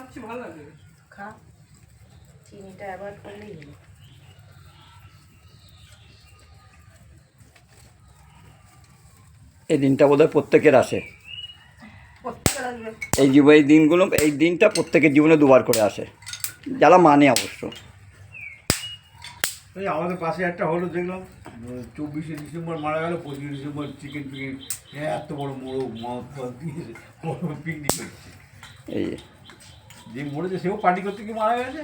খাচ্ছি ভালো লাগে। খা। চিনিটা অ্যাভয়েড করলেই হলো এই দিনটা বোধহয় প্রত্যেকের আসে। এই জীবন এই দিনগুলো এই দিনটা প্রত্যেকের জীবনে দুবার করে আসে। যারা মানে অবশ্য। এই আমাদের পাশে একটা হলো দেখলাম চব্বিশে ডিসেম্বর মারা গেল পঁচিশে ডিসেম্বর চিকেন ফিকেন এত বড় মোড়ো মদ ফদ দিয়ে পিকনিক করছে এই যে। মরেছে সেও পার্টি করতে গিয়ে মারা গেছে?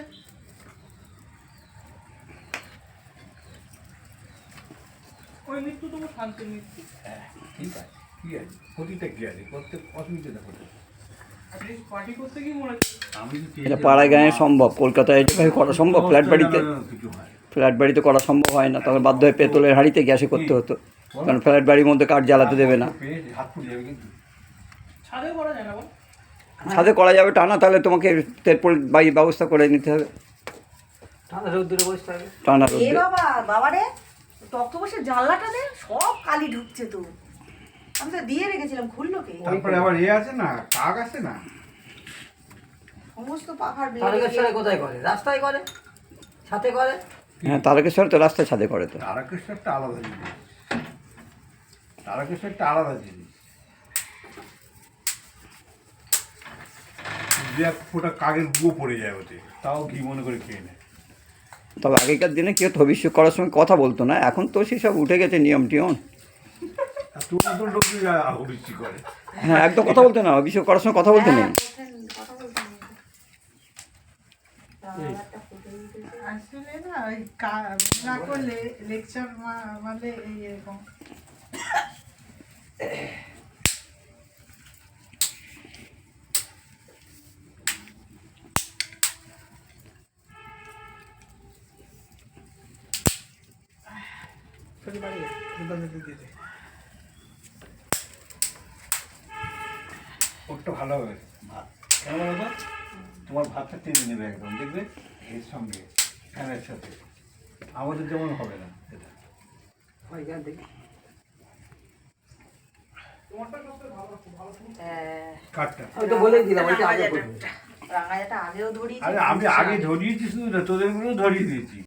ওই মৃত্যু তোমার শান্তির মৃত্যু। হ্যাঁ ঠিক আছে কি আছে? ক্ষতিটা কি আছে? করতে অসুবিধাটা এটা পাড়ায় গায়ে সম্ভব কলকাতায় করা সম্ভব ফ্ল্যাট বাড়িতে। ফ্ল্যাট বাড়িতে করা সম্ভব হয় না তখন বাধ্য হয়ে পেতলের হাঁড়িতে গ্যাসে করতে হতো। কারণ ফ্ল্যাট বাড়ির মধ্যে কাঠ জ্বালাতে দেবে না। ছাদে করা যায় না ছাদে করা যাবে টানা তাহলে তোমাকে তেরপল বাড়ির ব্যবস্থা করে নিতে হবে। ঠান্ডা রোদ্দুরে বসে থাকে। টানা এ রোদে বাবা বাবারে টক্ত বসে জানলাটা দে সব কালি ঢুকছে তো। আমি তো দিয়ে রেখেছিলাম খুললো কে তারপরে আবার এ আছে না কাক আছে না? সমস্ত পাখার তারকেশ্বরে কোথায় করে? রাস্তায় করে? ছাতে করে? হ্যাঁ তারকেশ্বর তো রাস্তায় ছাদে করে তো। তারকেশ্বরটা আলাদা জিনিস। তারকেশ্বরটা আলাদা জিনিস। দু এক ফোঁটা কাকের গুঁয়ো পড়ে যায় ওতে। তাও ঘি মনে করে খেয়ে নেয়? তবে আগেকার দিনে কেউ ভবিষ্যৎ করার সময় কথা বলতো না এখন তো সেসব উঠে গেছে নিয়ম টিয়ম। করে। হ্যাঁ একদম কথা বলতে না অভিষেক করার সময় কথা বলতে নেই। না। তাওয়াটা ফুটে উঠেছে। আসলে না ওই না করলে লেকচার মানে এই এরকম ছোটি বাড়ি দুটো দিয়ে দে ওরটা ভালো হবে। ভাত। কেন বলো তো তোমার ভাতটা টেনে নেবে একদম দেখবে? এর সঙ্গে ফ্যানের সাথে। আমাদের যেমন হবে না এটা। হয় যা দেখি। আমি তো বলেই দিলাম ওইটা আগে ধরিয়েছি আমি আগে ধরিয়েছি শুধু না তোদেরগুলো ধরিয়ে দিয়েছি।